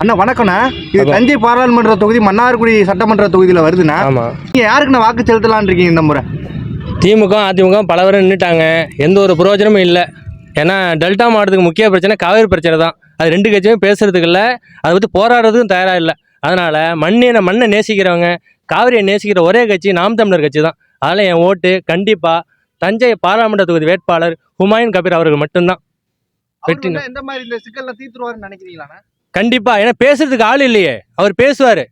அண்ணா வணக்கம்ண்ணா. இது. தஞ்சை பாராளுமன்ற தொகுதி மன்னார்குடி சட்டமன்ற தொகுதியில் வருதுண்ணா. ஆமாம் நீங்க யாருக்குண்ணா வாக்கு செலுத்தலாம்னு இருக்கீங்க இந்த முறை? திமுக அதிமுக பல பேரும் நின்றுட்டாங்க எந்த ஒரு பிரயோஜனமும் இல்லை. ஏன்னா டெல்டா மாவட்டத்துக்கு முக்கிய பிரச்சனை காவேரி பிரச்சனை தான். அது ரெண்டு கட்சியும் பேசுறதுக்கு இல்லை. அதை பற்றி போராடுறதுக்கும் தயாராக இல்லை. அதனால் மண்ணை மண்ணை நேசிக்கிறவங்க காவிரியை நேசிக்கிற ஒரே கட்சி நாம் தமிழர் கட்சி தான். அதில் என் ஓட்டு கண்டிப்பாக தஞ்சை பாராளுமன்ற தொகுதி வேட்பாளர் ஹுமாயூன் கபீர் அவர்கள் மட்டும்தான். வெற்றி எந்த மாதிரி இந்த சிக்கல்லாம் தீர்த்துருவாருன்னு நினைக்கிறீங்களாண்ணா? கண்டிப்பாக ஏன்னா பேசுறதுக்கு ஆள் இல்லையே. அவர் பேசுவார்.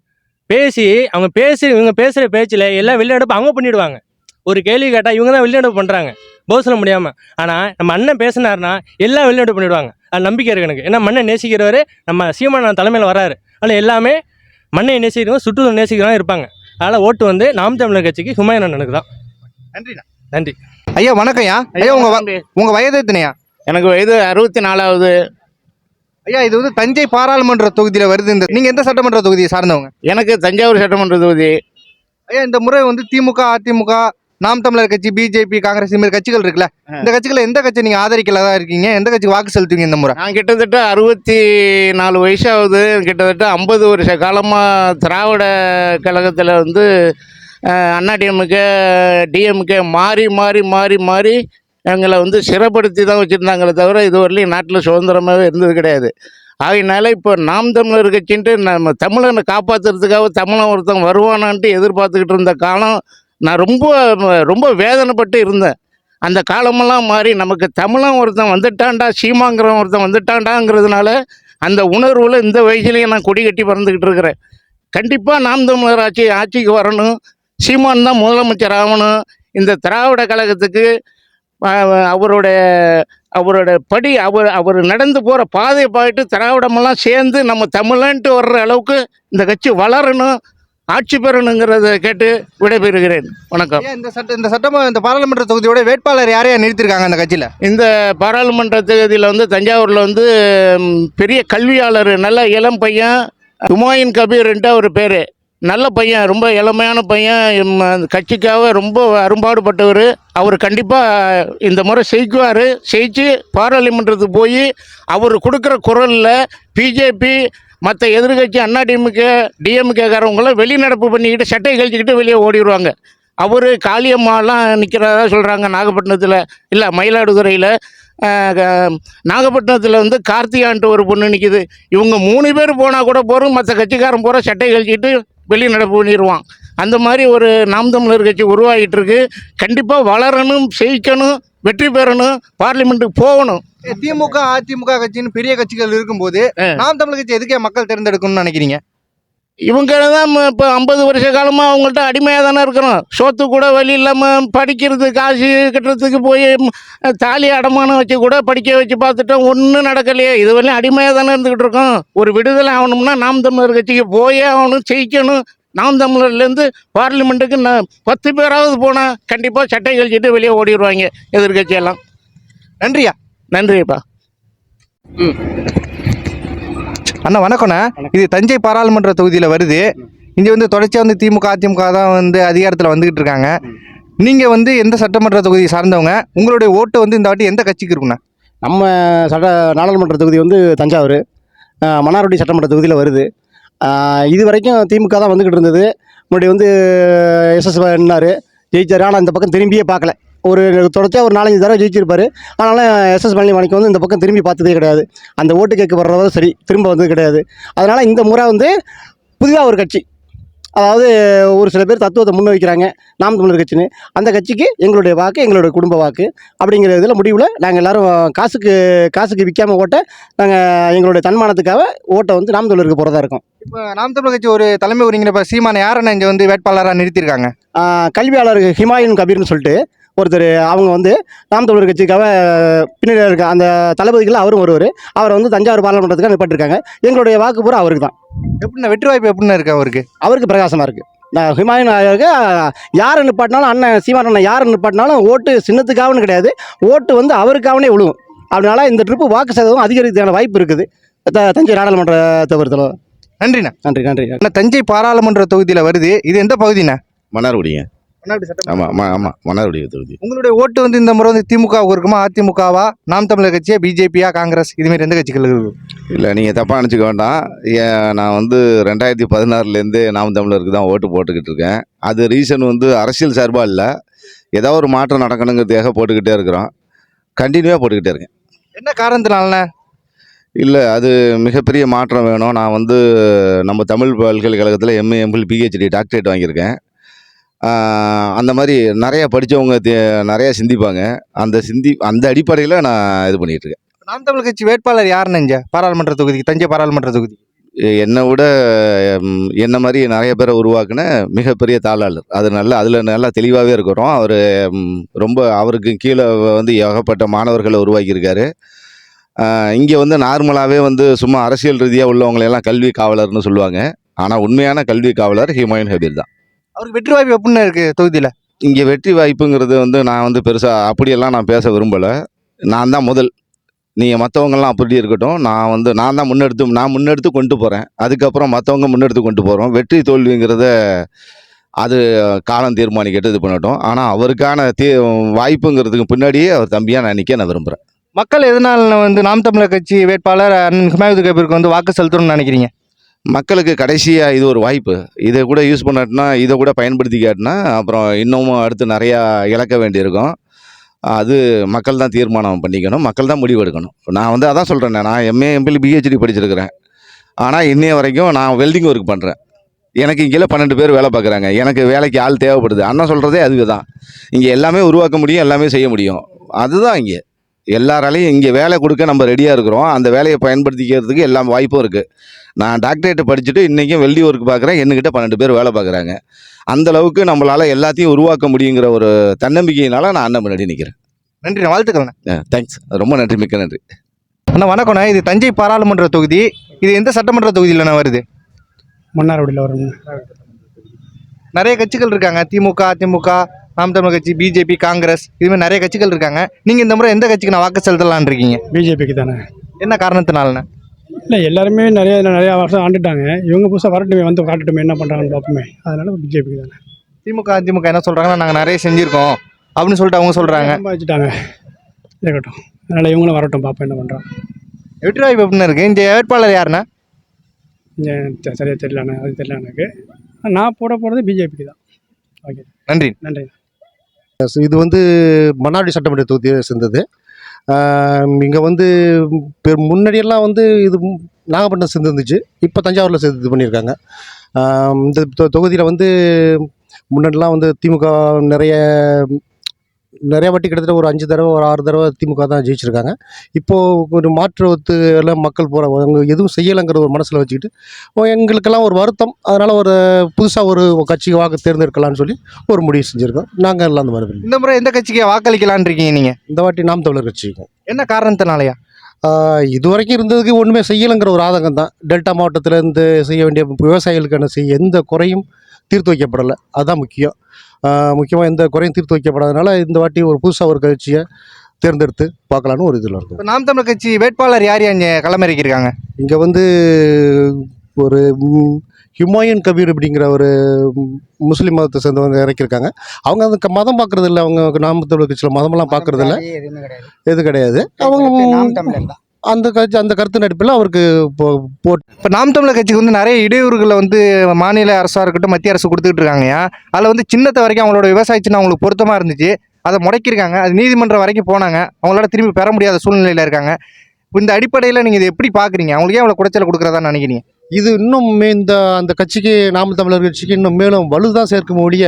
பேசி அவங்க பேசி இவங்க பேசுகிற பேச்சில் எல்லாம் வெளிநடப்பு அவங்க பண்ணிடுவாங்க. ஒரு கேள்வி கேட்டால் இவங்க தான் வெளிநடப்பு பண்ணுறாங்க பதில் சொல்ல முடியாமல் ஆனால் நம்ம அண்ணன் பேசினாருன்னா எல்லாம் வெளிநடப்பு பண்ணிடுவாங்க. அது நம்பிக்கை இருக்கு எனக்கு. ஏன்னா மண்ணை நேசிக்கிறவர் நம்ம சீமான் தலைமையில் வராரு. அதனால் எல்லாமே மண்ணை நேசிக்கிறவங்க சுற்றுச்சூழல் நேசிக்கிறவங்க இருப்பாங்க. அதனால் ஓட்டு வந்து நாம் தமிழர் கட்சிக்கு ஹுமாயூன் அண்ணனுக்கு தான் நன்றிண்ணா. நன்றி. ஐயா வணக்கம்யா. ஐயா உங்க வ- உங்க வயது எத்தனையா? எனக்கு வயது அறுபத்தி நாலாவது. ஐயா இது வந்து தஞ்சை பாராளுமன்ற தொகுதியில் வருது இந்த நீங்க எந்த சட்டமன்ற தொகுதியை சார்ந்தவங்க? எனக்கு தஞ்சாவூர் சட்டமன்ற தொகுதி. ஐயா இந்த முறை வந்து திமுக அதிமுக நாம் தமிழர் கட்சி பிஜேபி காங்கிரஸ் இந்த மாதிரி கட்சிகள் இருக்குல்ல இந்த கட்சிகளை எந்த கட்சி நீங்க ஆதரிக்கலதா இருக்கீங்க? எந்த கட்சிக்கு வாக்கு செலுத்துவீங்க இந்த முறை? நான் கிட்டத்தட்ட அறுபத்தி நாலு வயசாகுது கிட்டத்தட்ட ஐம்பது வருஷ காலமாக திராவிட கழகத்தில் வந்து அண்ணாடிஎம்கே டிஎம்கே மாறி மாறி மாறி மாறி எங்களை வந்து சிறப்படுத்தி தான் வச்சுருந்தாங்களே தவிர இதுவரையிலையும் நாட்டில் சுதந்திரமாகவே இருந்தது கிடையாது. ஆகையினால இப்போ நாம் தமிழர் கட்சின்ட்டு நம்ம தமிழனை காப்பாற்றுறதுக்காக தமிழன் ஒருத்தன் வருவானான்ட்டு எதிர்பார்த்துக்கிட்டு இருந்த காலம் நான் ரொம்ப ரொம்ப வேதனைப்பட்டு இருந்தேன். அந்த காலமெல்லாம் மாறி நமக்கு தமிழன் ஒருத்தன் வந்துட்டான்டா சீமாங்கிறவன் ஒருத்தன் வந்துட்டான்டாங்கிறதுனால அந்த உணர்வில் இந்த வயசுலேயே நான் கொடி கட்டி பறந்துக்கிட்டு இருக்கிறேன். கண்டிப்பாக நாம் தமிழர் ஆட்சி ஆட்சிக்கு வரணும். சீமான் தான் முதலமைச்சர் ஆகணும். இந்த திராவிட கழகத்துக்கு அவருடைய அவரோட படி அவர் அவர் நடந்து போகிற பாதையை பார்த்துட்டு திராவிடமெல்லாம் சேர்ந்து நம்ம தமிழன்ட்டு வர்ற அளவுக்கு இந்த கட்சி வளரணும் ஆட்சி பெறணுங்கிறத கேட்டு விடைபெறுகிறேன். வணக்கம். இந்த சட்ட இந்த சட்டம இந்த பாராளுமன்ற தொகுதியோட வேட்பாளர் யாரையா நிறுத்திருக்காங்க அந்த கட்சியில? இந்த பாராளுமன்ற தொகுதியில் வந்து தஞ்சாவூரில் வந்து பெரிய கல்வியாளர் நல்ல இளம் பையன் ஹுமாயூன் கபீர்ன்ட்டு அவர் பேர். நல்ல பையன் ரொம்ப இளமையான பையன் அந்த கட்சிக்காக ரொம்ப அரும்பாடுபட்டவர். அவர் கண்டிப்பாக இந்த முறை ஜெயிக்குவார் ஜெயிச்சு பாராளுமன்றத்துக்கு போய் அவர் கொடுக்குற குரலில் பிஜேபி மற்ற எதிர்கட்சி அண்ணா டிஎம்கே டிஎம்கேக்காரவங்களாம் வெளிநடப்பு பண்ணிக்கிட்டு சட்டை கழிச்சிக்கிட்டு வெளியே ஓடிடுவாங்க அவர் காளியம்மாலாம் நிற்கிறதா சொல்கிறாங்க நாகப்பட்டினத்தில். இல்லை மயிலாடுதுறையில். நாகப்பட்டினத்தில் வந்து கார்த்திகான்ட்டு ஒரு பொண்ணு நிற்கிது இவங்க மூணு பேர் போனால் கூட போகிறோம் மற்ற கட்சிக்காரன் போகிற சட்டை கழிச்சிட்டு வெளி நடப்பு பண்ணிடுவான் அந்த மாதிரி ஒரு நாம் தமிழர் கட்சி உருவாகிட்டு இருக்கு கண்டிப்பாக வளரணும் ஜெயிக்கணும் வெற்றி பெறணும் பார்லிமெண்ட்டுக்கு போகணும். திமுக அதிமுக கட்சின்னு பெரிய கட்சிகள் இருக்கும்போது. நாம் தமிழர் கட்சி எதுக்கே மக்கள் தேர்ந்தெடுக்கணும்னு நினைக்கிறீங்க? இவங்க தான் இப்போ ஐம்பது வருஷ காலமாக அவங்கள்ட்ட அடிமையாக தானே இருக்கிறோம். சோத்து கூட வழி இல்லாமல் படிக்கிறது காசு கட்டுறதுக்கு போய் தாலி அடமானம் வச்சு கூட படிக்க வச்சு பார்த்துட்டோம். ஒன்றும் நடக்கலையே. இது வரையும் அடிமையாக தானே இருந்துக்கிட்டு இருக்கோம். ஒரு விடுதலை ஆகணும்னா நாம் தமிழர் கட்சிக்கு போயே ஆகணும் ஜெயிக்கணும். நாம் தமிழர்லேருந்து பார்லிமெண்ட்டுக்கு நான் பத்து பேராவது போனால் கண்டிப்பாக சட்டை கழிச்சிட்டு வெளியே ஓடிடுவாங்க எதிர்கட்சியெல்லாம் நன்றியா? நன்றிப்பா ம். அண்ணா வணக்கம்ண்ணா. இது தஞ்சை பாராளுமன்ற தொகுதியில் வருது. இங்கே வந்து தொடர்ச்சியாக வந்து திமுக அதிமுக தான் வந்து அதிகாரத்தில் வந்துகிட்டு இருக்காங்க. நீங்கள் வந்து எந்த சட்டமன்ற தொகுதியை சார்ந்தவங்க? உங்களுடைய ஓட்டு வந்து இந்த வாட்டி எந்த கட்சிக்கு இருக்குண்ணா நம்ம சட்ட நாடாளுமன்ற தொகுதி வந்து தஞ்சாவூர் மன்னார்குடி சட்டமன்ற தொகுதியில் வருது. இது வரைக்கும் திமுக தான் வந்துக்கிட்டு இருந்தது. முன்னாடி வந்து எஸ்எஸ் என்னார் ஜெயிச்சார். ஆனால் இந்த பக்கம் திரும்பியே பார்க்கல. ஒரு தொடர்ச்சியாக ஒரு நாலஞ்சு தடவை ஜெயிச்சிருப்பாரு. ஆனாலும் எஸ்எஸ் பழனிமாணிக்கு வந்து இந்த பக்கம் திரும்பி பார்த்ததே கிடையாது. அந்த ஓட்டு கேட்க வர்றதும் சரி திரும்ப வந்தது கிடையாது. அதனால் இந்த முறை வந்து புதிதாக ஒரு கட்சி. அதாவது ஒரு சில பேர் தத்துவத்தை முன் வைக்கிறாங்க நாம் தமிழர் கட்சின்னு. அந்த கட்சிக்கு எங்களுடைய வாக்கு எங்களுடைய குடும்ப வாக்கு அப்படிங்கிற இதில் முடிவில் நாங்கள் எல்லாரும் காசுக்கு காசுக்கு விற்காம ஓட்ட நாங்கள் எங்களுடைய தன்மானத்துக்காக ஓட்டை வந்து நாம் தமிழருக்கு போகிறதா இருக்கோம். இப்போ நாம் தமிழர் கட்சி ஒரு தலைமை ஒருங்கிணைப்ப சீமான யாரண்ணா இங்கே வந்து வேட்பாளராக நிறுத்தியிருக்காங்க? கல்வியாளர் ஹிமாயூன் கபீர்னு சொல்லிட்டு ஒருத்தர் அவங்க வந்து நாம் தமிழர் கட்சிக்காக பின்னாடி இருக்க அந்த தளபதிகள் அவரும் ஒருவர் அவரை வந்து தஞ்சாவூர் பாராளுமன்றத்துக்காக நிப்பாட்டிருக்காங்க எங்களுடைய வாக்கு பூரா அவருக்கு தான் எப்படிண்ணா வெற்றி வாய்ப்பு எப்படிண்ணா இருக்கு அவருக்கு? அவருக்கு பிரகாசமாக இருக்குது நான் ஹிமாயூன் ஆயோருக்கு யாரை நிப்பாட்டினாலும் அண்ணன் சீமான் அண்ணன் யாரை நிப்பாட்டினாலும் ஓட்டு சின்னத்துக்காகனு கிடையாது. ஓட்டு வந்து அவருக்காகனே விழுவும் அதனால இந்த ட்ரிப்பு வாக்கு சதவீதம் அதிகரிக்கிறதுக்கான வாய்ப்பு இருக்குது. த- தஞ்சை நாடாளுமன்றத்தை பொறுத்தளவு. நன்றிண்ணா. நன்றி நன்றி. அண்ணா தஞ்சை பாராளுமன்ற தொகுதியில் வருது. இது எந்த பகுதிண்ணா? மன்னார்குடிங்க. ஆமாம் ஆமாம் ஆமாம் மன்னார்குடி தொகுதி. உங்களுடைய ஓட்டு வந்து இந்த முறை வந்து திமுகவுக்கு இருக்குமா அதிமுகவா? நாம் தமிழர் கட்சியா பிஜேபியா காங்கிரஸ்? இதுமாரி எந்த கட்சிகள் இருக்கு? இல்லை நீங்கள் தப்பாக நினச்சிக்க வேண்டாம். நான் வந்து ரெண்டாயிரத்தி பதினாறுலேருந்து நாம் தமிழருக்கு தான் ஓட்டு போட்டுக்கிட்டு இருக்கேன். அது ரீசன் வந்து அரசியல் சார்பாக இல்லை. ஏதோ ஒரு மாற்றம் நடக்கணுங்கிறதுக்காக போட்டுக்கிட்டே இருக்கிறோம். கண்டினியூவாக போட்டுக்கிட்டே இருக்கேன். என்ன காரணத்தினாலண்ணே இல்லை அது மிகப்பெரிய மாற்றம் வேணும். நான் வந்து நம்ம தமிழ் பல்கலைக்கழகத்தில் எம்ஏ எம்பிள் பிஹெச்டி டாக்டரேட் வாங்கியிருக்கேன். அந்த மாதிரி நிறைய படித்தவங்க நிறையா சிந்திப்பாங்க. அந்த சிந்தி அந்த அடிப்படையில் நான் இது பண்ணிகிட்டு இருக்கேன். நாம் தமிழர் கட்சி வேட்பாளர் யாருன்னு இங்க? பாராளுமன்ற தொகுதிக்கு தஞ்சை பாராளுமன்ற தொகுதி என்னை விட என்ன மாதிரி நிறைய பேரை உருவாக்குன மிகப்பெரிய தாளாளர். அது நல்ல அதில் நல்லா தெளிவாகவே இருக்கிறோம். அவர் ரொம்ப அவருக்கு கீழே வந்து ஏகப்பட்ட மாணவர்களை உருவாக்கியிருக்காரு. இங்கே வந்து நார்மலாகவே வந்து சும்மா அரசியல் ரீதியாக உள்ளவங்களையெல்லாம் கல்வி காவலர்னு சொல்லுவாங்க. ஆனால் உண்மையான கல்வி காவலர் ஹிமாயூன் ஹபீர் தான். அவருக்கு வெற்றி வாய்ப்பு எப்படின்னு இருக்கு தொகுதியில? இங்கே வெற்றி வாய்ப்புங்கிறது வந்து நான் வந்து பெருசாக அப்படியெல்லாம் நான் பேச விரும்பலை. நான் தான் முதல். நீங்கள் மற்றவங்கெல்லாம் அப்படி இருக்கட்டும் நான் வந்து நான் தான் முன்னெடுத்து நான் முன்னெடுத்து கொண்டு போகிறேன் அதுக்கப்புறம் மற்றவங்க முன்னெடுத்து கொண்டு போகிறோம் வெற்றி தோல்விங்கிறத அது காலம் தீர்மானிக்கிட்டு இது பண்ணட்டும். ஆனால் அவருக்கான தீ வாய்ப்புங்கிறதுக்கு பின்னாடியே அவர் தம்பியாக நான் நிற்க நான் விரும்புகிறேன் மக்கள் எதனால வந்து நாம் தமிழர் கட்சி வேட்பாளர் அண்ணன் ஹிமாயுது கபீருக்கு வந்து வாக்கு செலுத்தணும்னு நினைக்கிறீங்க? மக்களுக்கு கடைசியாக இது ஒரு வாய்ப்பு. இதை கூட யூஸ் பண்ணாட்டினா இதை கூட பயன்படுத்திக்காட்டினா அப்புறம் இன்னமும் அடுத்து நிறையா இழக்க வேண்டியிருக்கும். அது மக்கள் தான் தீர்மானம் பண்ணிக்கணும். மக்கள் தான் முடிவு எடுக்கணும். நான் வந்து அதான் சொல்கிறேன் நான் எம்ஏ எம்பில் பிஹெச்டி படிச்சிருக்கிறேன். ஆனால் இன்னைய வரைக்கும் நான் வெல்டிங் ஒர்க் பண்ணுறேன் எனக்கு இங்கே பன்னெண்டு பேர் வேலை பார்க்குறாங்க. எனக்கு வேலைக்கு ஆள் தேவைப்படுது. அண்ணன் சொல்கிறதே அதுவே தான். இங்கே எல்லாமே உருவாக்க முடியும் எல்லாமே செய்ய முடியும். அதுதான் இங்கே. எல்லாராலையும் இங்கே வேலை கொடுக்க நம்ம ரெடியாக இருக்கிறோம். அந்த வேலையை பயன்படுத்திக்கிறதுக்கு எல்லா வாய்ப்பும் இருக்குது நான் டாக்டரேட் படிச்சுட்டு இன்றைக்கும் வெல்டி ஒர்க் பார்க்குறேன் என்கிட்ட பன்னெண்டு பேர் வேலை பார்க்குறாங்க அந்த அளவுக்கு நம்மளால் எல்லாத்தையும் உருவாக்க முடியுங்கிற ஒரு தன்னம்பிக்கையினால நான் அண்ணன் முன்னாடி நிற்கிறேன் நன்றி. வாழ்த்துக்கள்ண்ணே தேங்க்ஸ் ரொம்ப நன்றி. மிக்க நன்றி. அண்ணா வணக்கம்ண்ணா இது தஞ்சை பாராளுமன்ற தொகுதி. இது எந்த சட்டமன்ற தொகுதியிலண்ணா வருது? மன்னார்குடியில் வருங்க நிறைய கட்சிகள் இருக்காங்க. திமுக அதிமுக நாம் தமிழர் கட்சி பிஜேபி காங்கிரஸ் இதுமாதிரி நிறைய கட்சிகள் இருக்காங்க. நீங்கள் இந்த முறை எந்த கட்சிக்கு நான் வாக்கு செலுத்தலாம்னு இருக்கீங்க? பிஜேபிக்கு தானே. என்ன காரணத்தினாலண்ணே? இல்லை எல்லாருமே நிறைய நிறையா வருஷம் ஆண்டுட்டாங்க. இவங்க புதுசாக வரட்டுமே வந்து காட்டட்டுமே என்ன பண்ணுறாங்கன்னு பார்ப்போமே. அதனால பிஜேபிக்கு தானே. திமுக அதிமுக என்ன சொல்கிறாங்கன்னா நாங்கள் நிறைய செஞ்சுருக்கோம் அப்படின்னு சொல்லிட்டு அவங்க சொல்கிறாங்க சம்பாதிச்சிட்டாங்க. இருக்கட்டும். அதனால் இவங்களும் வரட்டும் பார்ப்போம் என்ன பண்ணுறான் வெற்றி வாய்ப்பு எப்படின்னு இருக்கு. இந்த வேட்பாளர் யாருண்ணா? சரியாக தெரியலண்ணே அது தெரியல எனக்கு. நான் போட போகிறது பிஜேபிக்கு தான். ஓகே. நன்றி. நன்றி இது வந்து மன்னாடி சட்டமன்ற தொகுதியை சேர்ந்தது. இங்கே வந்து பெ- முன்னாடியெல்லாம் வந்து இது நாகப்பட்டினம் சேர்ந்துருந்துச்சு. இப்போ தஞ்சாவூரில் சேர்ந்து இது பண்ணியிருக்காங்க இந்த தொகுதியில் வந்து முன்னாடிலாம் வந்து திமுக நிறைய நிறைய வாட்டி கிட்டத்தட்ட ஒரு அஞ்சு தடவை ஒரு ஆறு தடவை திமுக தான் ஜெயிச்சிருக்காங்க. இப்போது ஒரு மாற்றுவத்து எல்லாம் மக்கள் போகிற அவங்க எதுவும் செய்யலைங்கிற ஒரு மனசில் வச்சுக்கிட்டு எங்களுக்கெல்லாம் ஒரு வருத்தம். அதனால் ஒரு புதுசாக ஒரு கட்சி வாக்கு தேர்ந்தெடுக்கலாம்னு சொல்லி ஒரு முடிவு செஞ்சுருக்கோம். நாங்கள் எல்லாம் அந்த மாதிரி இந்த முறை எந்த கட்சிக்கு வாக்களிக்கலாம்னு இருக்கீங்க நீங்கள் இந்த வாட்டி நாம் தமிழர் கட்சிக்கு என்ன காரணத்தினாலயா? இது வரைக்கும் இருந்ததுக்கு ஒன்றுமே செய்யலைங்கிற ஒரு ஆதங்கம் தான் டெல்டா மாவட்டத்தில் இருந்து செய்ய வேண்டிய விவசாயிகளுக்கான செய்ய எந்த குறையும் தீர்த்து வைக்கப்படலை. அதுதான் முக்கியம். முக்கியமாக எந்த குறையும் தீர்த்து வைக்கப்படாதனால இந்த வாட்டி ஒரு புதுசாக ஒரு கட்சியை தேர்ந்தெடுத்து பார்க்கலான்னு ஒரு இதில் இருக்கும். நாம் தமிழர் கட்சி வேட்பாளர் யார் யார் இங்கே களமிறக்கியிருக்காங்க இங்கே வந்து ஒரு ஹுமாயூன் கபீர் அப்படிங்கிற ஒரு முஸ்லீம் மதத்தை சேர்ந்தவங்க இறக்கியிருக்காங்க. அவங்க அந்த மதம் பார்க்கறது இல்லை. அவங்க நாம் தமிழர் கட்சியில் மதமெல்லாம் பார்க்கறது இல்லை. எது கிடையாது. அவங்க அந்த கட்சி அந்த கருத்து நடிப்பில் அவருக்கு போ- போட்டு இப்போ நாம் தமிழர் கட்சிக்கு வந்து நிறைய இடையூறுகளை வந்து மாநில அரசாக இருக்கட்டும் மத்திய அரசு கொடுத்துக்கிட்டு இருக்காங்கயா அதில் வந்து சின்னத்தை வரைக்கும் அவங்களோட விவசாய அவங்களுக்கு பொருத்தமாக இருந்துச்சு. அதை முடக்கியிருக்காங்க. அது நீதிமன்றம் வரைக்கும் போனாங்க. அவங்களால திரும்பி பெற முடியாத சூழ்நிலையில் இருக்காங்க. இந்த அடிப்படையில் நீங்கள் இதை எப்படி பார்க்குறீங்க அவங்களுக்கே அவ்வளோ குடைச்சல் கொடுக்குறதா நினைக்கிறீங்க? இது இன்னும் மே- இந்த அந்த கட்சிக்கு நாம் தமிழர் கட்சிக்கு இன்னும் மேலும் வலுதான் சேர்க்கும் ஒழிய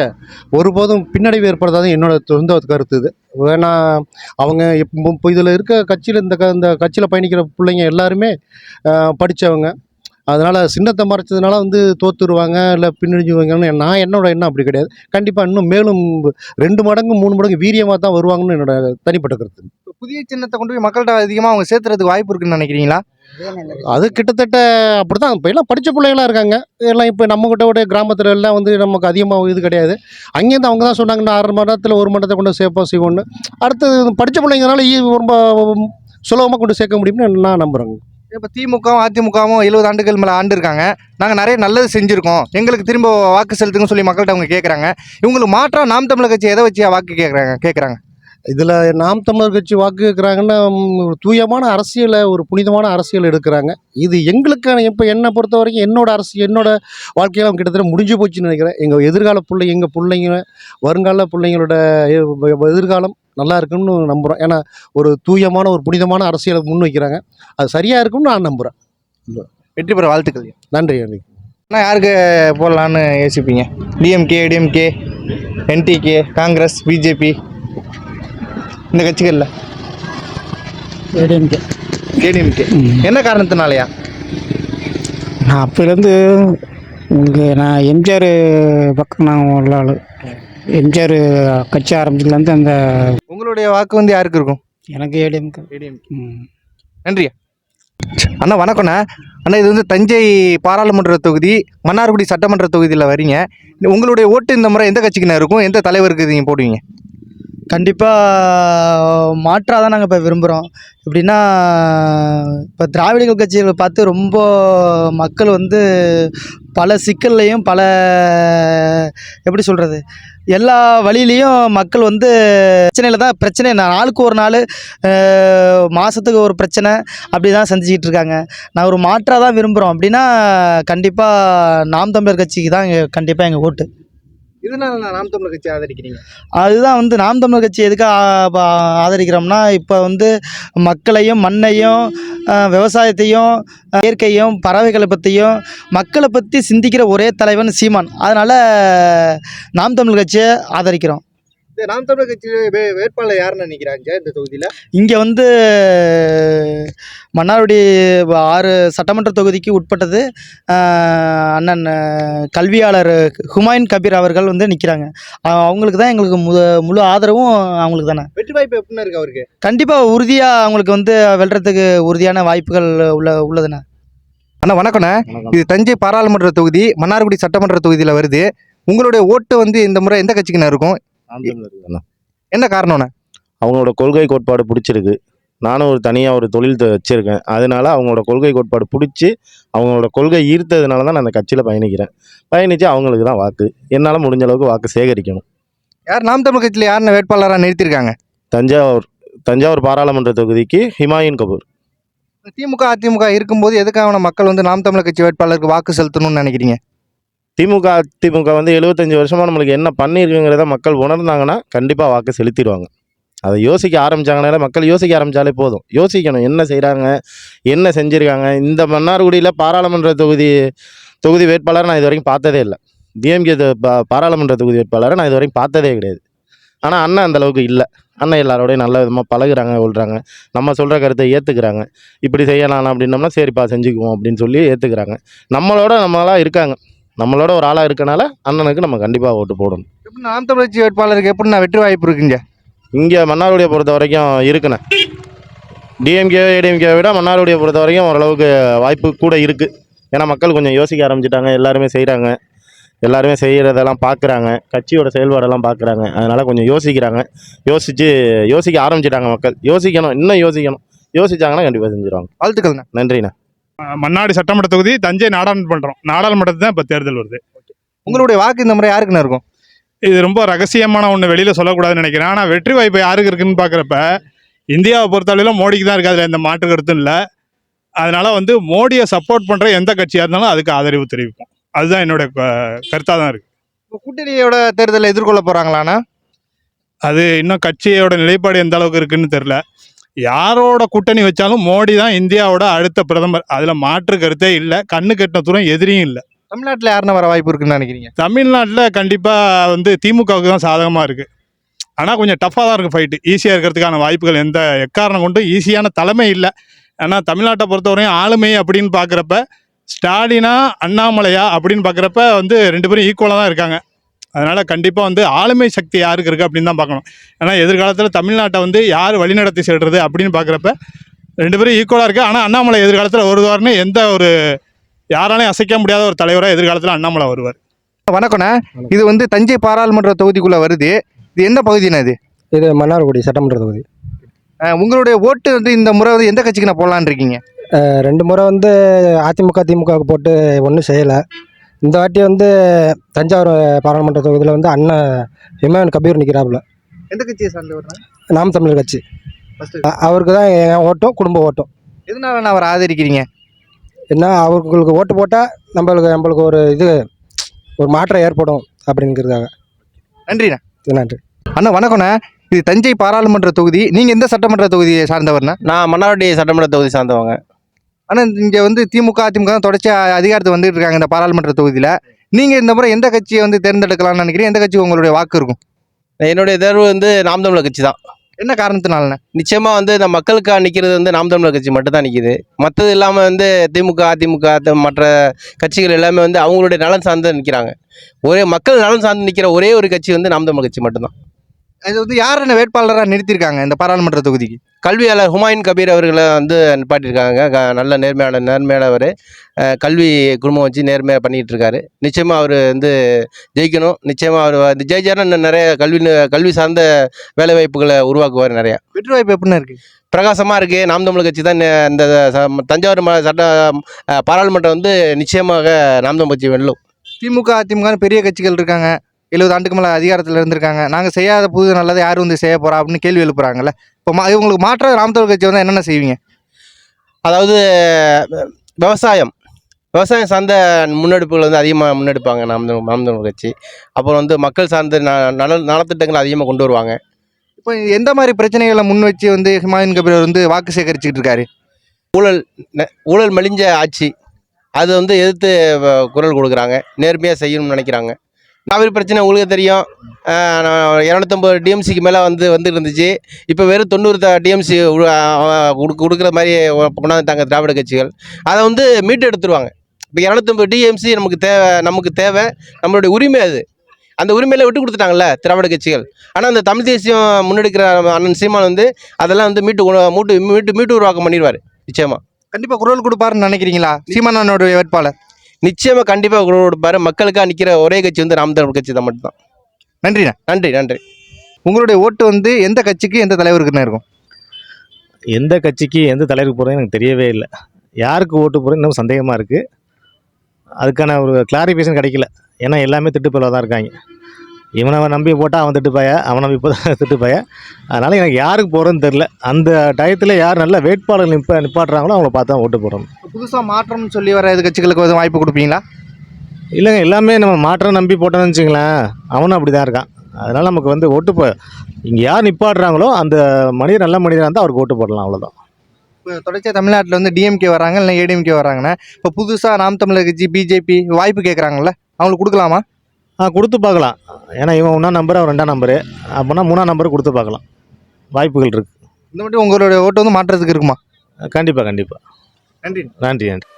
ஒருபோதும் பின்னடைவு ஏற்படுறதாக என்னோட சொந்த கருத்து இது. ஏன்னா அவங்க இப்போ இதில் இருக்க கட்சியில் இந்த க- இந்த கட்சியில் பயணிக்கிற பிள்ளைங்க எல்லாருமே படித்தவங்க அதனால் சின்னத்தை மறைச்சதுனால வந்து தோத்துருவாங்க இல்லை பின்னடிஞ்சுவாங்கன்னு நான் என்னோட எண்ணம் அப்படி கிடையாது. கண்டிப்பாக இன்னும் மேலும் ரெண்டு மடங்கு மூணு மடங்கு வீரியமாக தான் வருவாங்கன்னு என்னோட தனிப்பட்ட கருத்து. இப்போ புதிய சின்னத்தை கொண்டு போய் மக்கள்கிட்ட அதிகமாக அவங்க சேர்த்துறதுக்கு வாய்ப்பு இருக்குன்னு நினைக்கிறீங்களா? அது கிட்டத்தட்ட அப்படிதான். இப்போ எல்லாம் படித்த பிள்ளைகளாம் இருக்காங்க. எல்லாம் இப்போ நம்ம கிட்ட ஒரு கிராமத்துல எல்லாம் வந்து நமக்கு அதிகமாக இது கிடையாது. அங்கேருந்து அவங்க தான் சொன்னாங்கன்னா ஆறு மணி நேரத்தில் ஒரு மணி நேரத்தை கொண்டு சேர்ப்போம் செய்வோம்னு. அடுத்து படித்த பிள்ளைங்கனால ஈ- ரொம்ப சுலபமாக கொண்டு சேர்க்க முடியும்னு நான் நம்புகிறேங்க இப்போ திமுகவும் அதிமுகவும் எழுபது ஆண்டுகள் மேலே ஆண்டு இருக்காங்க. நாங்கள் நிறைய நல்லது செஞ்சுருக்கோம். எங்களுக்கு திரும்ப வாக்கு செலுத்துங்கன்னு சொல்லி மக்கள்கிட்ட அவங்க கேட்குறாங்க இவங்களுக்கு மாற்றா நாம் தமிழர் கட்சி எதை வச்சு வாக்கு கேட்குறாங்க கேட்குறாங்க இதில் நாம் தமிழர் கட்சி வாக்கு கேட்குறாங்கன்னா ஒரு தூயமான அரசியலை ஒரு புனிதமான அரசியல் எடுக்கிறாங்க. இது எங்களுக்கான இப்போ என்னை பொறுத்த வரைக்கும் என்னோட அரசியல் என்னோட வாழ்க்கையெல்லாம் கிட்டத்தட்ட முடிஞ்சு போச்சுன்னு நினைக்கிறேன். எங்கள் எதிர்கால பிள்ளை எங்கள் பிள்ளைங்க வருங்கால பிள்ளைங்களோட எதிர்காலம் நல்லா இருக்குன்னு நம்புகிறோம் ஏன்னா ஒரு தூயமான ஒரு புனிதமான அரசியலை முன் வைக்கிறாங்க. அது சரியாக இருக்கும்னு நான் நம்புகிறேன் வெற்றி பெற வாழ்த்துக்கள். நன்றி நன்றி. ஆனால் யாருக்கு போடலான்னு யோசிப்பீங்க? DMK DMK NTK Congress BJP இந்த கட்சிகளில்? ஏடிஎம்கே ஏடிஎம்கே என்ன காரணத்தினாலயா? நான் அப்போலேருந்து இங்கே நான் எம்ஜிஆர் பக்கம் நான் உள்ள ஆள். எம்ஜிஆர் கட்சி ஆரம்பிச்சதுலேருந்து அந்த உங்களுடைய வாக்கு வந்து யாருக்கு இருக்கும்? எனக்கு ஏடிஎம்கே ஏடிஎம்கே நன்றியா? அண்ணா வணக்கம்ண்ணா அண்ணா. இது வந்து தஞ்சை பாராளுமன்ற தொகுதி மன்னார்குடி சட்டமன்ற தொகுதியில் வரீங்க. உங்களுடைய ஓட்டு இந்த முறை எந்த கட்சிக்குண்ணா இருக்கும்? எந்த தலைவருக்கு நீங்கள் போடுவீங்க? கண்டிப்பாக மாற்றாக தான் நாங்கள் இப்போ விரும்புகிறோம் எப்படின்னா இப்போ திராவிடங்கள் கட்சிகளை பார்த்து ரொம்ப மக்கள் வந்து பல சிக்கல்லையும் பல எப்படி சொல்கிறது எல்லா வழியிலையும் மக்கள் வந்து பிரச்சனையில் தான் பிரச்சனை நாளுக்கு ஒரு நாள் மாதத்துக்கு ஒரு பிரச்சனை அப்படி தான் சந்திச்சிக்கிட்டு இருக்காங்க. நான் ஒரு மாற்றாக தான் விரும்புகிறோம் அப்படின்னா கண்டிப்பாக நாம் தமிழர் கட்சிக்கு தான் எங்கள் கண்டிப்பாக எங்கள் ஓட்டு. இதனால நான் நாம் தமிழர் கட்சி ஆதரிக்கிறீங்க? அதுதான் வந்து நாம் தமிழர் கட்சி எதுக்காக ஆதரிக்கிறோம்னா இப்போ வந்து மக்களையும் மண்ணையும் விவசாயத்தையும் இயற்கையும் பறவைகளை பற்றியும் மக்களை பற்றி சிந்திக்கிற ஒரே தலைவன் சீமான். அதனால் நாம் தமிழ் கட்சியை ஆதரிக்கிறோம். நாம் தமிழர் கட்சி வே- வேட்பாளர் யாருன்னு நினைக்கிறாங்க இந்த தொகுதியில்? இங்கே வந்து மன்னார்குடி ஆறு சட்டமன்ற தொகுதிக்கு உட்பட்டது அண்ணன் கல்வியாளர் ஹுமாயூன் கபீர் அவர்கள் வந்து நிற்கிறாங்க அவங்களுக்கு தான் எங்களுக்கு முழு முழு ஆதரவும் அவங்களுக்கு தானே. வெற்றி வாய்ப்பு எப்படின்னு இருக்கு அவருக்கு? கண்டிப்பாக உறுதியாக அவங்களுக்கு வந்து வெல்றதுக்கு உறுதியான வாய்ப்புகள் உள்ள உள்ளதுண்ணே. அண்ணா வணக்கண்ணா இது தஞ்சை பாராளுமன்ற தொகுதி மன்னார்குடி சட்டமன்ற தொகுதியில் வருது. உங்களுடைய ஓட்டு வந்து இந்த முறை எந்த கட்சிக்குண்ணா இருக்கும்? என்ன காரணம்ண்ணா அவங்களோட கொள்கை கோட்பாடு பிடிச்சிருக்கு. நானும் ஒரு தனியாக ஒரு தொழில் வச்சிருக்கேன். அதனால அவங்களோட கொள்கை கோட்பாடு பிடிச்சி அவங்களோட கொள்கை ஈர்த்ததுனால தான் நான் அந்த கட்சியில் பயணிக்கிறேன். பயணித்து அவங்களுக்கு தான் வாக்கு. என்னால் முடிஞ்ச அளவுக்கு வாக்கு சேகரிக்கணும். யார்? நாம் தமிழர் கட்சியில் யாருன்னு வேட்பாளராக நிறுத்தியிருக்காங்க? தஞ்சாவூர் தஞ்சாவூர் பாராளுமன்ற தொகுதிக்கு ஹிமாயின் கபூர். திமுக அதிமுக இருக்கும்போது எதுக்காக மக்கள் வந்து நாம் தமிழர் கட்சி வேட்பாளருக்கு வாக்கு செலுத்தணும்னு நினைக்கிறீங்க? திமுக அதிமுக வந்து எழுபத்தஞ்சி வருஷமாக நம்மளுக்கு என்ன பண்ணியிருக்குங்கிறத மக்கள் உணர்ந்தாங்கன்னா கண்டிப்பாக வாக்கு செலுத்திடுவாங்க. அதை யோசிக்க ஆரம்பித்தாங்கனால மக்கள் யோசிக்க ஆரம்பித்தாலே போதும். யோசிக்கணும். என்ன செய்கிறாங்க என்ன செஞ்சுருக்காங்க? இந்த மன்னார்குடியில் பாராளுமன்ற தொகுதி தொகுதி வேட்பாளரை நான் இது வரைக்கும் பார்த்ததே இல்லை. டிஎம்கே பாராளுமன்ற தொகுதி வேட்பாளரை நான் இது வரைக்கும் பார்த்ததே கிடையாது. ஆனால் அண்ணன் அந்த அளவுக்கு இல்லை. அண்ணன் எல்லாரோடையும் நல்ல விதமாக பழகுறாங்க கொள்கிறாங்க நம்ம சொல்கிற கருத்தை ஏற்றுக்கிறாங்க இப்படி செய்யலாம் அப்படின்னோம்னா சரிப்பா செஞ்சுக்குவோம் அப்படின்னு சொல்லி ஏற்றுக்கிறாங்க நம்மளோட நம்மளாம் இருக்காங்க. நம்மளோட ஒரு ஆளாக இருக்கனால அண்ணனுக்கு நம்ம கண்டிப்பாக ஓட்டு போடணும். எப்படி நாம் தமிழர் கட்சி வேட்பாளருக்கு எப்படி நான் வெற்றி வாய்ப்பு இருக்குங்க? இங்கே மன்னார்குடியை பொறுத்த வரைக்கும் இருக்குண்ணே. டிஎம்கே ஏடிஎம்கே விட மன்னார்குடியை பொறுத்த வரைக்கும் ஓரளவுக்கு வாய்ப்பு கூட இருக்குது ஏன்னா மக்கள் கொஞ்சம் யோசிக்க ஆரம்பிச்சிட்டாங்க எல்லாருமே செய்கிறாங்க எல்லாருமே செய்கிறதெல்லாம் பார்க்குறாங்க கட்சியோட செயல்பாடெல்லாம் பார்க்குறாங்க அதனால் கொஞ்சம் யோசிக்கிறாங்க. யோசித்து யோசிக்க ஆரம்பிச்சிட்டாங்க மக்கள். யோசிக்கணும் இன்னும் யோசிக்கணும். யோசிச்சாங்கன்னா கண்டிப்பாக செஞ்சுருவாங்க. வாழ்த்துக்கள்ண்ணா. நன்றிண்ணே. மன்னாடி சட்டமன்ற தொகுதி தஞ்சை நாடாளுமன்றம் நாடாளுமன்றத்துக்கு தான் இப்போ தேர்தல் வருது. உங்களுடைய வாக்கு இந்த முறை யாருக்குண்ணா இருக்கும் இது ரொம்ப ரகசியமான ஒன்று வெளியில் சொல்லக்கூடாதுன்னு நினைக்கிறேன். ஆனால் வெற்றி வாய்ப்பு யாருக்கு இருக்குன்னு பார்க்குறப்ப இந்தியாவை பொறுத்தளவில் மோடிக்கு தான் இருக்குது அதில் எந்த மாற்று கருத்தும் இல்லை. அதனால வந்து மோடியை சப்போர்ட் பண்ணுற எந்த கட்சியாக இருந்தாலும் அதுக்கு ஆதரவு தெரிவிப்போம். அதுதான் என்னோட கருத்தாக தான் இருக்குது கூட்டணியோட தேர்தலை எதிர்கொள்ள போகிறாங்களாண்ணா அது இன்னும் கட்சியோட நிலைப்பாடு எந்த அளவுக்கு இருக்குன்னு தெரில யாரோட கூட்டணி வச்சாலும் மோடி தான் இந்தியாவோட அடுத்த பிரதமர். அதில் மாற்று கருத்தே இல்லை. கண்ணு கெட்டின தூரம் எதிரியும் இல்லை. தமிழ்நாட்டில் யாருன்னு வர வாய்ப்பு இருக்குன்னு நினைக்கிறீங்க? தமிழ்நாட்டில் கண்டிப்பாக வந்து திமுகவுக்கு தான் சாதகமாக இருக்குது ஆனால் கொஞ்சம் டஃப்பாக தான் இருக்குது ஃபைட்டு ஈஸியாக இருக்கிறதுக்கான வாய்ப்புகள் எந்த எக்காரணம் கொண்டும் ஈஸியான தலைமை இல்லை. ஆனால் தமிழ்நாட்டை பொறுத்தவரையும் ஆளுமை அப்படின்னு பார்க்குறப்ப ஸ்டாலினா அண்ணாமலையா அப்படின்னு பார்க்குறப்ப வந்து ரெண்டு பேரும் ஈக்குவலாக தான் இருக்காங்க. அதனால் கண்டிப்பாக வந்து ஆளுமை சக்தி யாருக்கு இருக்குது அப்படின்னு தான் பார்க்கணும். ஏன்னா எதிர்காலத்தில் தமிழ்நாட்டை வந்து யார் வழிநடத்தி செல்றது அப்படின்னு பார்க்குறப்ப ரெண்டு பேரும் ஈக்குவலாக இருக்குது ஆனால் அண்ணாமலை எதிர்காலத்தில் வருவார்னு எந்த ஒரு யாராலையும் அசைக்க முடியாத ஒரு தலைவராக எதிர்காலத்தில் அண்ணாமலை வருவார். வணக்கண்ணா இது வந்து தஞ்சை பாராளுமன்ற தொகுதிக்குள்ளே வருது. இது எந்த பகுதிண்ணா இது? இது மன்னார்குடி சட்டமன்ற தொகுதி. உங்களுடைய ஓட்டு வந்து இந்த முறை வந்து எந்த கட்சிக்கு நான் போடலான்னு இருக்கீங்க ரெண்டு முறை வந்து அதிமுக திமுகவுக்கு போட்டு ஒன்றும் செய்யலை. இந்த வாட்டி வந்து தஞ்சாவூர் பாராளுமன்ற தொகுதியில் வந்து அண்ணன் இமான் கபீர் நிற்கிறாப்புல எந்த கட்சியை சார்ந்தவர் நாம் தமிழர் கட்சி. அவருக்கு தான் என் ஓட்டும் குடும்ப ஓட்டும். எதனால நான் அவரை ஆதரிக்கிறீங்க? என்ன அவர்களுக்கு ஓட்டு போட்டால் நம்மளுக்கு நம்மளுக்கு ஒரு இது ஒரு மாற்றம் ஏற்படும் அப்படிங்கிறதுக்காக. நன்றிண்ணா. நன்றி. அண்ணா வணக்கம்ண்ணா. இது தஞ்சை பாராளுமன்ற தொகுதி. நீங்கள் எந்த சட்டமன்ற தொகுதியை சார்ந்தவர்ண்ணா? நான் மன்னார்வட்டி சட்டமன்ற தொகுதி சார்ந்தவங்க. ஆனால் இங்கே வந்து திமுக அதிமுக தான் தொடர்ச்சி அதிகாரத்துக்கு வந்துட்டு இருக்காங்க இந்த பாராளுமன்ற தொகுதியில். நீங்கள் இந்த முறை எந்த கட்சியை வந்து தேர்ந்தெடுக்கலாம்னு நினைக்கிறீங்க? எந்த கட்சிக்கு உங்களுடைய வாக்கு இருக்கும்? என்னுடைய தேர்வு வந்து நாம் தமிழர் கட்சி தான். என்ன காரணத்தினாலண்ணா நிச்சயமாக வந்து இந்த மக்களுக்காக நிற்கிறது வந்து நாம் தமிழர் கட்சி மட்டும் தான் நிற்கிது மற்றது இல்லாமல் வந்து திமுக அதிமுக மற்ற கட்சிகள் எல்லாமே வந்து அவங்களுடைய நலன் சார்ந்து நிற்கிறாங்க ஒரே மக்கள் நலன் சார்ந்து நிற்கிற ஒரே ஒரு கட்சி வந்து நாம் தமிழர் கட்சி மட்டும்தான். இது வந்து யார் என்ன வேட்பாளராக நிறுத்தியிருக்காங்க இந்த பாராளுமன்ற தொகுதிக்கு? கல்வியாளர் ஹுமாயூன் கபீர் அவர்களை வந்து நிப்பாட்டியிருக்காங்க. க- நல்ல நேர்மையான நேர்மையானவர். கல்வி குடும்பம் வச்சு நேர்மையாக பண்ணிகிட்டு இருக்காரு நிச்சயமாக அவர் வந்து ஜெயிக்கணும். நிச்சயமாக அவர் வந்து ஜெயிச்சாருன்னா இன்னும் நிறைய கல்வி கல்வி சார்ந்த வேலைவாய்ப்புகளை உருவாக்குவார் நிறையா. வெற்றி வாய்ப்பு எப்படின்னு இருக்கு? பிரகாசமாக இருக்குது நாம் தமிழர் கட்சி தான் இந்த தஞ்சாவூர் மா- சட்ட பாராளுமன்றம் வந்து நிச்சயமாக நாம் தமிழ் கட்சி வெல்லும். திமுக அதிமுக பெரிய கட்சிகள் இருக்காங்க. எழுபது ஆண்டுக்கு மேலே அதிகாரத்தில் இருந்திருக்காங்க. நாங்கள் செய்யாத புது நல்லதை யார் வந்து செய்ய போறா அப்படின்னு கேள்வி எழுப்புறாங்கல்ல? இப்போ மா இவங்களுக்கு மாற்ற ராம் தமிழ் கட்சி வந்து என்னென்ன செய்வீங்க? அதாவது விவசாயம். விவசாயம் சார்ந்த முன்னெடுப்புகள் வந்து அதிகமாக முன்னெடுப்பாங்க நாம் தமிழ் நாம் தமிழ் கட்சி. அப்புறம் வந்து மக்கள் சார்ந்த ந நல நலத்திட்டங்கள் அதிகமாக கொண்டு வருவாங்க. இப்போ எந்த மாதிரி பிரச்சனைகளை முன் வச்சு வந்து ஹுமாயூன் கபீர் வந்து வாக்கு சேகரிச்சுட்டு இருக்காரு? நெ- ஊழல் மலிஞ்ச ஆட்சி. அது வந்து எதிர்த்து குரல் கொடுக்குறாங்க. நேர்மையாக செய்யணும்னு நினைக்கிறாங்க. காவிரி பிரச்சனை உங்களுக்கு தெரியும். இரநூத்தம்பது டிஎம்சிக்கு மேலே வந்து வந்துட்டு இருந்துச்சு இப்போ வெறும் தொண்ணூறு டிஎம்சி கொடுக்குற மாதிரி கொண்டாந்துட்டாங்க திராவிட கட்சிகள். அதை வந்து மீட்டு எடுத்துருவாங்க. இப்போ இரநூத்தம்பது டிஎம்சி நமக்கு தேவை நமக்கு தேவை நம்மளுடைய உரிமை அது. அந்த உரிமையில விட்டு கொடுத்துட்டாங்கல்ல திராவிட கட்சிகள். ஆனால் அந்த தமிழ் தேசியம் முன்னெடுக்கிற அண்ணன் சீமான் வந்து அதெல்லாம் வந்து மீட்டு கொண்டு- மூட்டு மீட்டு மீட்டு உருவாக்கம் பண்ணிடுவார். நிச்சயமாக கண்டிப்பாக குரல் கொடுப்பாருன்னு நினைக்கிறீங்களா? சீமானோட வேட்பாளர். நிச்சயமாக கண்டிப்பாக குரல் கொடுப்பாரு மக்களுக்காக நிற்கிற ஒரே கட்சி வந்து நாம் தமிழ் கட்சி தான் மட்டும்தான். நன்றிண்ணா. நன்றி நன்றி. உங்களுடைய ஓட்டு வந்து எந்த கட்சிக்கு எந்த தலைவருக்குன்னு இருக்கும்? எந்த கட்சிக்கு எந்த தலைவருக்கு போகிறேன்னு எனக்கு தெரியவே இல்லை. யாருக்கு ஓட்டு போகிறேன்னு இன்னும் சந்தேகமாக இருக்குது அதுக்கான ஒரு கிளாரிஃபிகேஷன் கிடைக்கல. ஏன்னா எல்லாமே திட்டுப்பயில தான் இருக்காங்க. இவனை அவன் நம்பி போட்டால் அவன் திட்டுப்பாய அவன் நம்பி போட்டா திட்டுப்பாய அதனால் எனக்கு யாருக்கு போகிறேன்னு தெரில அந்த டயத்தில் யார் நல்ல வேட்பாளர் நிப்ப நிப்பாட்டுறாங்களோ அவங்கள பார்த்து தான் ஓட்டு போடுறோம் புதுசாக மாற்றம்னு சொல்லி வர இது கட்சிகளுக்கு எதுவும் வாய்ப்பு கொடுப்பீங்களா? இல்லைங்க எல்லாமே நம்ம மாற்றம் நம்பி போட்டோம்னு வச்சுங்களேன் அவனும் அப்படி தான் இருக்கான். அதனால் நமக்கு வந்து ஓட்டு போ இங்கே யார் நிப்பாட்டுறாங்களோ அந்த மனிதர் நல்ல மனிதராக இருந்தால் அவருக்கு ஓட்டு போடலாம் அவ்வளோதான் இப்போ தொடர்ச்சியாக தமிழ்நாட்டில் வந்து டிஎம்கே வராங்க இல்லை ஏடிஎம்கே வராங்கன்னா இப்போ புதுசாக நாம் தமிழர் கட்சி பிஜேபி வாய்ப்பு கேட்குறாங்கல்ல அவங்களுக்கு கொடுக்கலாமா? கொடுத்து பார்க்கலாம். ஏன்னா இவன் ஒன்றா நம்பர் அவன் ரெண்டாம் நம்பரு அப்போனா மூணாம் நம்பர் கொடுத்து பார்க்கலாம். வாய்ப்புகள் இருக்குது இந்த மட்டும் உங்களுடைய ஓட்டு வந்து மாற்றத்துக்கு இருக்குமா? கண்டிப்பாக கண்டிப்பாக நன்றி. நன்றி நன்றி.